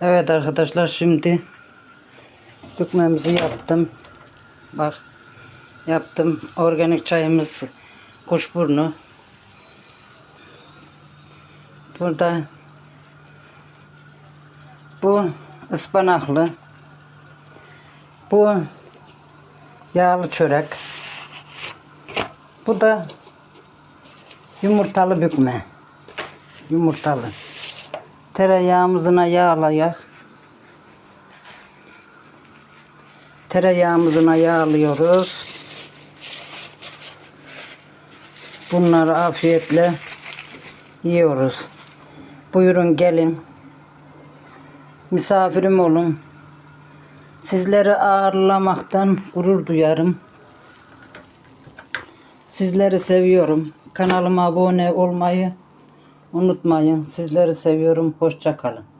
Evet arkadaşlar şimdi dökmemizi yaptım. Bak yaptım. Organik çayımız kuşburnu. Burada bu ıspanaklı. Bu yağlı çörek. Bu da yumurtalı bükme. Yumurtalı. Tereyağımızına yağlayak. Tereyağımızına yağlıyoruz. Bunları afiyetle yiyoruz. Buyurun gelin. Misafirim olun. Sizleri ağırlamaktan gurur duyarım. Sizleri seviyorum. Kanalıma abone olmayı unutmayın. Sizleri seviyorum. Hoşça kalın.